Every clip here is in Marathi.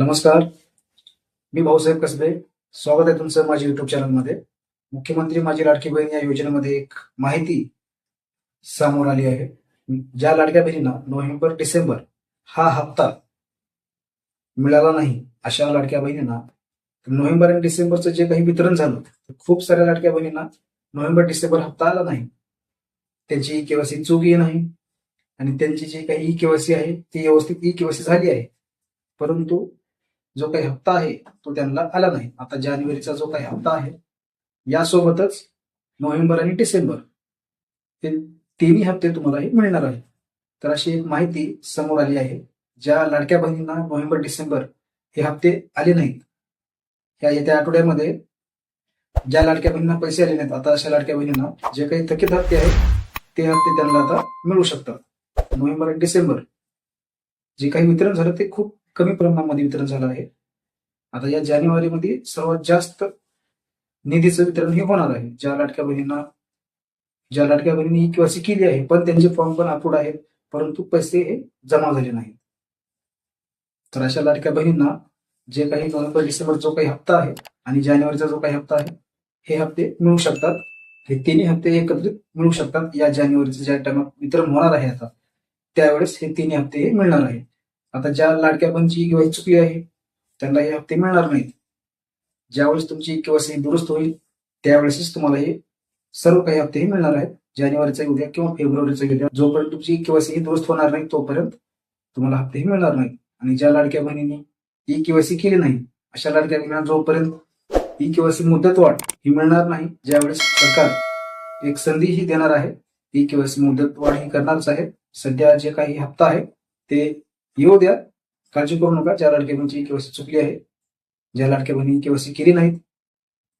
नमस्कार. मी भाऊसाहेब कसबे. स्वागत आहे तुमचं माझ्या युट्यूब चॅनलमध्ये मुख्यमंत्री माझी लाडकी बहीण या योजनेमध्ये एक माहिती समोर आली आहे. ज्या लाडक्या बहिणींना नोव्हेंबर डिसेंबर हा हप्ता मिळाला नाही अशा लाडक्या बहिणींना नोव्हेंबर आणि डिसेंबरचं जे काही वितरण झालं खूप साऱ्या लाडक्या बहिणींना नोव्हेंबर डिसेंबर हप्ता आला नाही. त्यांची ई केवासी चुकी नाही. आणि त्यांची जी काही ई केवासी आहे ती व्यवस्थित ई केवासी झाली आहे. परंतु जो काही हप्ता आहे तो त्यांना आला नाही. आता जानेवारीचा जो काही हप्ता आहे यासोबतच नोव्हेंबर आणि डिसेंबर ते तिन्ही हप्ते तुम्हाला हे मिळणार आहे तर अशी एक माहिती समोर आली आहे. ज्या लाडक्या बहिणींना नोव्हेंबर डिसेंबर हे हप्ते आले नाहीत या येत्या आठवड्यामध्ये ज्या लाडक्या बहिणींना पैसे आले नाहीत आता अशा लाडक्या बहिणींना जे काही थकीत हप्ते आहेत ते हप्ते त्यांना आता मिळू शकतात. नोव्हेंबर आणि डिसेंबर जे काही वितरण झालं ते खूप कमी प्रमाणामध्ये वितरण झालं आहे. आता या जानेवारीमध्ये सर्वात जास्त निधीचं वितरण हे होणार आहे. ज्या लाटक्या बहिणींना ज्या लाटक्या बहिणींनी केवासी केली आहे पण त्यांचे फॉर्म पण अप्रूड आहेत परंतु पैसे हे जमा झाले नाहीत. तर अशा लाटक्या बहिणींना जे काही नोव्हेंबर डिसेंबर जो काही हप्ता आहे आणि जानेवारीचा जो काही हप्ता आहे हे हप्ते मिळू शकतात. हे तिन्ही हप्ते एकत्रित मिळू शकतात. या जानेवारीचं ज्या टाइमात वितरण होणार आहे आता त्यावेळेस हे तिन्ही हप्ते हे मिळणार आहे आता ज्या लाडक्या बहिणीची किंवा चुकी आहे त्यांना हे हप्ते मिळणार नाहीत. ज्यावेळेस तुमची केवायसी दुरुस्त होईल त्यावेळेसच तुम्हाला हे सर्व काही हप्ते मिळणार आहेत. जानेवारीचा उद्या किंवा फेब्रुवारीचा उद्या जोपर्यंत तुमची केवायसी ही दुरुस्त होणार नाही तोपर्यंत तुम्हाला हप्तेही मिळणार नाही आणि ज्या लाडक्या बहिणींनी ई केवायसी केली नाही अशा लाडक्या बहिणींना जोपर्यंत ई केवायसी मुदतवाढ ही मिळणार नाही ज्यावेळेस सरकार एक संधी ही देणार आहे ई केवायसी मुदतवाढ ही करणारच आहे. सध्या जे काही हप्ता आहे ते येऊ द्या. काळजी करू नका. ज्या लाडक्या बहिणीची केवायसी चुकली आहे ज्या लाडक्या बहिणी केवायसी केली नाहीत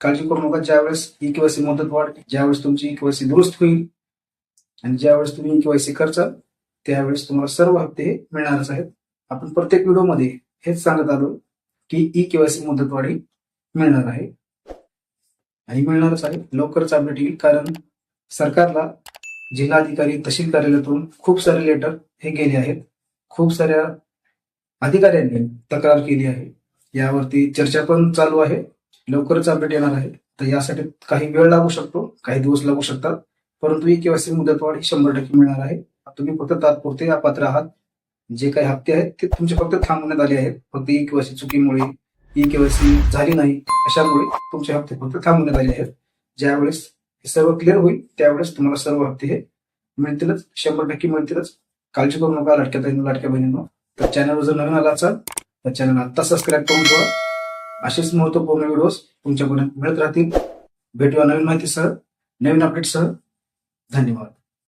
काळजी करू नका. ज्यावेळेस ई केवायसी मदत वाढ ज्यावेळेस तुमची ई केवायसी दुरुस्त होईल आणि ज्यावेळेस तुम्ही ई केवायसी करचाल त्यावेळेस तुम्हाला सर्व हप्ते हे मिळणारच आहेत. आपण प्रत्येक व्हिडिओमध्ये हेच सांगत आलो की ई केवायसी मुदतवाढी मिळणार आहे. आणि मिळणारच आहे. लवकरच अपडेट येईल. कारण सरकारला जिल्हाधिकारी तहसील कार्यालयातून खूप सारे लेटर हे गेले आहेत. खूप साऱ्या अधिकाऱ्यांनी तक्रार केली आहे. यावरती चर्चा पण चालू आहे. लवकरच अपडेट येणार आहे. तर यासाठी काही वेळ लागू शकतो काही दिवस लागू शकतात. परंतु ही केवायसी मुदतवाढ ही शंभर टक्के मिळणार आहे. तुम्ही फक्त तात्पुरते अपात्र आहात. जे काही हप्ते आहेत ते तुमचे फक्त थांबवण्यात आले आहेत. फक्त ई केवायसी चुकीमुळे ई केवायसी झाली नाही अशामुळे तुमचे हप्ते फक्त थांबवण्यात आले आहेत. ज्यावेळेस हे सर्व क्लिअर होईल त्यावेळेस तुम्हाला सर्व हप्ते हे मिळतीलच शंभर टक्के मिळतीलच. काळजी करू नका लाडक्या ताईंनो लाडक्या बहिणींनो. तर चॅनलवर जर नवीन आला असाल तर चॅनल आत्ता सबस्क्राईब करून ठेवा. असेच महत्त्वपूर्ण व्हिडिओज तुमच्यापर्यंत मिळत राहतील. भेटूया नवीन माहितीसह नवीन अपडेटसह धन्यवाद.